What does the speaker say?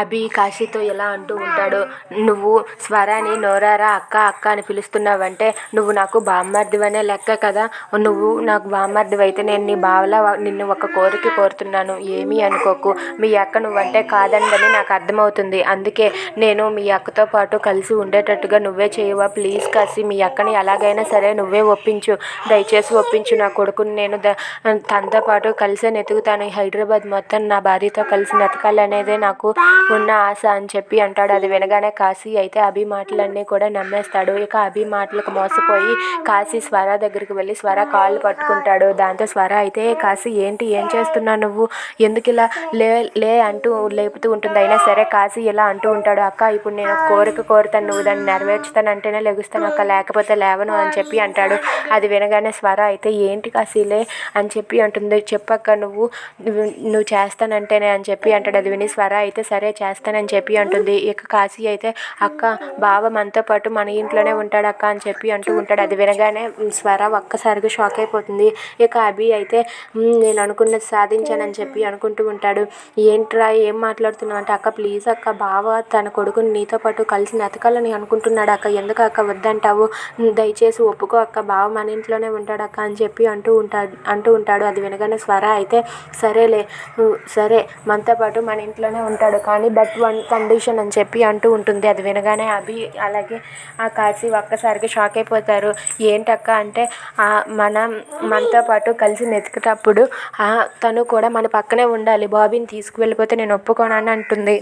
అభి కాశీతో ఎలా అంటూ ఉంటాడు? నువ్వు స్వరాని నోరారా అక్క అక్క అని పిలుస్తున్నావంటే నువ్వు నాకు బామ్మర్దివనే లెక్క కదా? నువ్వు నాకు బామ్మర్దివి అయితే నేను నీ బావలా నిన్ను ఒక కోరిక కోరుతున్నాను. ఏమీ అనుకోకు. మీ అక్క నువ్వంటే కాదండని నాకు అర్థమవుతుంది. అందుకే నేను మీ అక్కతో పాటు కలిసి ఉండేటట్టుగా నువ్వే చేయవా? ప్లీజ్ కాసి మీ అక్కని ఎలాగైనా సరే నువ్వే ఒప్పించు. దయచేసి ఒప్పించు. నా కొడుకుని నేను తనతో పాటు కలిసే నెతుకుతాను హైదరాబాద్ మొత్తం నా భార్యతో కలిసి నెతకాలనేదే నాకు ఉన్న ఆశ అని చెప్పి అంటాడు. అది వినగానే కాశీ అయితే అభి మాటలన్నీ కూడా నమ్మేస్తాడు. ఇక అభి మాటలకు మోసపోయి కాశీ స్వర దగ్గరికి వెళ్ళి స్వర కాళ్ళు పట్టుకుంటాడు. దాంతో స్వర అయితే కాశీ ఏంటి? ఏం చేస్తున్నావు నువ్వు? ఎందుకు ఇలా లే లే అంటూ లేపుతూ ఉంటుంది. అయినా సరే కాశీ ఇలా అంటూ ఉంటాడు. అక్క ఇప్పుడు నేను కోరిక కోరుతాను. నువ్వు దాన్ని నెరవేర్చుతాను అంటేనే లెగుస్తాను అక్క. లేకపోతే లేవను అని చెప్పి అంటాడు. అది వినగానే స్వర అయితే ఏంటి కాశీలే అని చెప్పి అంటుంది. చెప్పక్క నువ్వు నువ్వు చేస్తానంటేనే అని చెప్పి అంటాడు. అది విని స్వర అయితే సరే చేస్తానని చెప్పి అంటుంది. ఇక కాశీ అయితే అక్క బావ మనతో పాటు మన ఇంట్లోనే ఉంటాడు అక్క అని చెప్పి అంటూ ఉంటాడు. అది వినగానే స్వర ఒక్కసారిగా షాక్ అయిపోతుంది. ఇక అభి అయితే నేను అనుకున్నది సాధించానని చెప్పి అనుకుంటూ ఉంటాడు. ఏంట్రా ఏం మాట్లాడుతున్నావు? అంటే అక్క ప్లీజ్ అక్క బావ తన కొడుకుని నీతో పాటు కలిసి నెతకాలని అనుకుంటున్నాడు అక్క. ఎందుకు అక్క వద్దంటావు? దయచేసి ఒప్పుకో అక్క. బావ మన ఇంట్లోనే ఉంటాడు అక్క అని చెప్పి అంటూ ఉంటాడు అంటూ ఉంటాడు. అది వినగానే స్వర అయితే సరేలే సరే మనతో పాటు మన ఇంట్లోనే ఉంటాడు. కానీ బట్ వన్ కండిషన్ అని చెప్పి అంటూ ఉంటుంది. అది వినగానే అభి అలాగే ఆ కాశీ ఒక్కసారిగా షాక్ అయిపోతారు. ఏంటక్క? అంటే "ఆ, మనం మనతో పాటు కలిసి నెతికేటప్పుడు ఆ, తను కూడా మన పక్కనే ఉండాలి. బాబీని తీసుకువెళ్ళిపోతే నేను ఒప్పుకోనని అంటుంది.